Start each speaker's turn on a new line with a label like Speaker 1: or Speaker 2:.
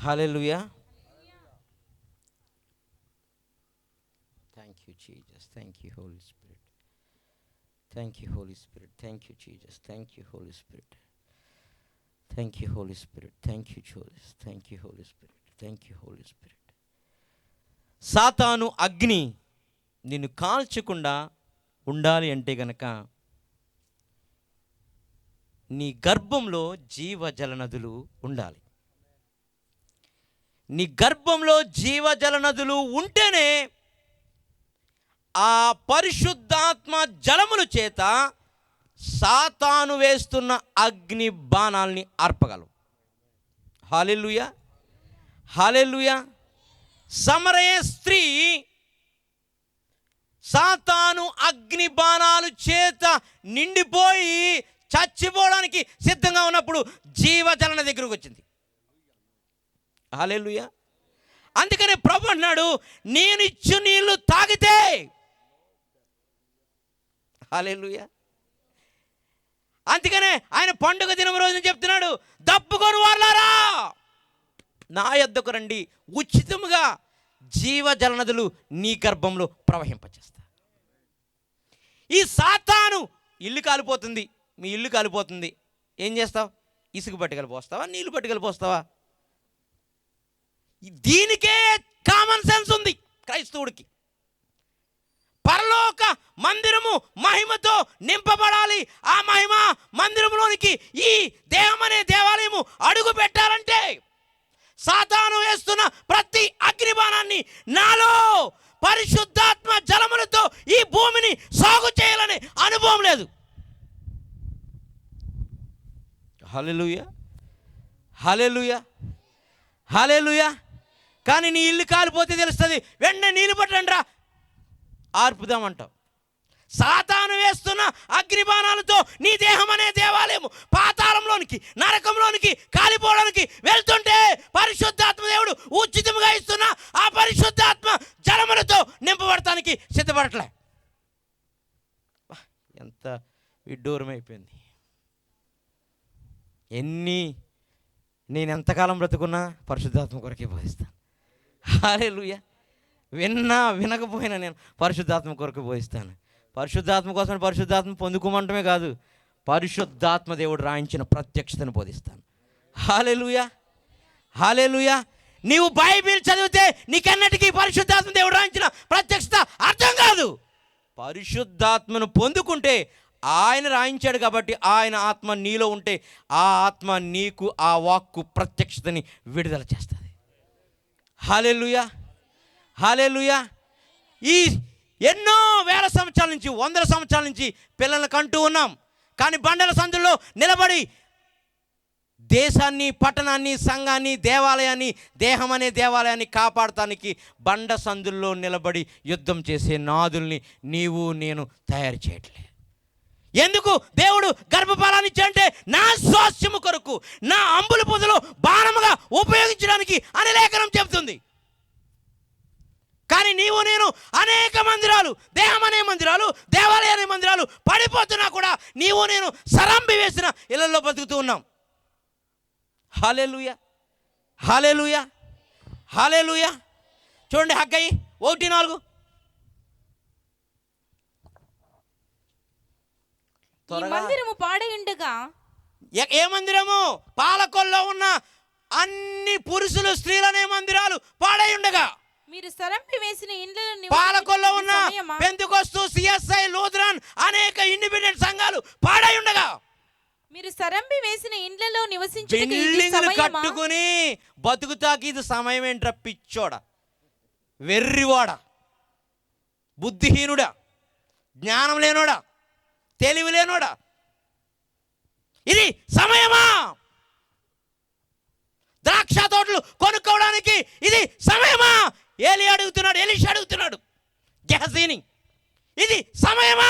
Speaker 1: Hallelujah thank you Jesus thank you holy spirit thank you holy spirit thank you Jesus thank you holy spirit thank you holy spirit thank you Jesus thank you holy spirit thank you holy spirit సాతాను అగ్ని నిన్ను కాల్చకుండా ఉండాలి అంటే గనక నీ గర్భంలో జీవజల నదులు ఉండాలి. నీ గర్భంలో జీవజల నదులు ఉంటేనే ఆ పరిశుద్ధాత్మ జలముల చేత సాతాను వేస్తున్న అగ్ని బాణాల్ని అర్పగలవు హాలెలుయ హాలెలుయ సమరయ స్త్రీ సాతాను అగ్ని బాణాలు చేత నిండిపోయి చచ్చిపోవడానికి సిద్ధంగా ఉన్నప్పుడు జీవజలన దగ్గరకు వచ్చింది హాలెలుయ అందుకనే ప్రభు అన్నాడు నేను ఇచ్చు నీళ్ళు తాగితే. హాలెలుయ అందుకనే ఆయన పండుగ దినం రోజున చెప్తున్నాడు దప్పుకొని వాళ్ళారా నా యొద్దకు రండి ఉచితముగా జీవజల నదులు నీ గర్భంలో ప్రవహింపచేస్తా. ఈ సాతాను ఇల్లు కాలిపోతుంది మీ ఇల్లు కాలిపోతుంది. ఏం చేస్తావు? ఇసుక పట్టుకెళ్ళి పోస్తావా? నీళ్ళు పట్టుకెళ్ళి పోస్తావా? దీనికే కామన్ సెన్స్ ఉంది క్రైస్తవుడికి. పరలోక మందిరము మహిమతో నింపబడాలి. ఆ మహిమ మందిరంలోనికి ఈ దేహం అనే దేవాలయము అడుగు పెట్టాలంటే సాతాను వేస్తున్న ప్రతి అగ్నిబాణాన్ని నాలో పరిశుద్ధాత్మ జలములతో ఈ భూమిని సాగు చేయాలనే అనుభవం లేదు. హలెలుయ హలెలుయ హలెలుయా కానీ నీ ఇల్లు కాలిపోతే తెలుస్తుంది. వెంటనే నీళ్ళు పట్టండి రా ఆర్పుదామంటావు. సాతాను వేస్తున్న అగ్నిబాణాలతో నీ దేహం అనే దేవాలయం పాతాళంలోనికి నరకంలోనికి కాలిపోవడానికి వెళ్తుంటే పరిశుద్ధాత్మ దేవుడు ఉచితంగా ఇస్తున్న ఆ పరిశుద్ధాత్మ జలములతో నింపబడటానికి సిద్ధపడట్లే. ఎంత విడ్డూరం అయిపోయింది ఎన్ని నేను ఎంతకాలం బ్రతుకున్నా పరిశుద్ధాత్మ కొరకే బోధిస్తాను. హాలేలుయ. విన్నా వినకపోయినా నేను పరిశుద్ధాత్మ కొరకు బోధిస్తాను పరిశుద్ధాత్మ కోసం పరిశుద్ధాత్మ పొందుకోమంటమే కాదు పరిశుద్ధాత్మ దేవుడు రాయించిన ప్రత్యక్షతను బోధిస్తాను. హాలేలుయ. హాలేలుయ. నీవు బైబిల్ చదివితే నీకన్నటికీ పరిశుద్ధాత్మ దేవుడు రాయించిన ప్రత్యక్షత అర్థం కాదు. పరిశుద్ధాత్మను పొందుకుంటే ఆయన రాయించాడు కాబట్టి ఆయన ఆత్మ నీలో ఉంటే ఆ ఆత్మ నీకు ఆ వాక్కు ప్రత్యక్షతని విడుదల చేస్తాను. హాలెలుయా. హాలెలుయా. ఈ ఎన్నో వేల సంవత్సరాల నుంచి వందల సంవత్సరాల నుంచి పిల్లల్ని కంటూ ఉన్నాం. కానీ బండల సందుల్లో నిలబడి దేశాన్ని పట్టణాన్ని సంఘాన్ని దేవాలయాన్ని దేహం అనే దేవాలయాన్ని కాపాడటానికి బండ సందుల్లో నిలబడి యుద్ధం చేసే నాదుల్ని నీవు నేను తయారు చేయట్లేదు ఎందుకు? దేవుడు గర్భఫలాన్ని ఇచ్చాడంటే నా స్వాస్థ్యము కొరకు నా అంబుల పొదలో బాణముగా ఉపయోగించడానికి అని లేఖనం చెబుతుంది. కానీ నీవు నేను అనేక మందిరాలు దేహం అనే మందిరాలు దేవాలయ అనే మందిరాలు పడిపోతున్నా కూడా నీవు నేను సరంబి వేసిన ఇళ్ళలో బతుకుతూ ఉన్నాం. హాలేలుయ! హాలేలుయ! హాలేలుయ! చూడండి హగ్గయి ఒకటి నాలుగు.
Speaker 2: ఈ మందిరము పాడయుండగా
Speaker 1: ఏ మందిరము? పాలకొల్లో ఉన్న అన్ని పురుషులు స్త్రీలనే మందిరాలు పాడై ఉండగా
Speaker 2: మీరు సరంపి వేసిన ఇండ్లలో
Speaker 1: పాలకొల్లో ఉన్న పెందుకొస్తు సిఎస్ఐ లూథరన్ అనేక ఇండిపెండెంట్ సంఘాలు పాడై ఉండగా
Speaker 2: మీరు సరంపి వేసిన ఇండ్లలో సమయమా?
Speaker 1: కట్టుకుని బతుకుతాకి ఇది సమయం ఏంట్రా పిచ్చోడ? వెర్రివాడ? బుద్ధిహీనుడా? జ్ఞానం లేనోడా? తెలివి లేనోడా ఇది సమయమా? ద్రాక్ష తోటలు కొనుక్కోవడానికి ఇది సమయమా? ఏలి అడుగుతున్నాడు ఎలిష అడుగుతున్నాడు. గెహసీని ఇది సమయమా?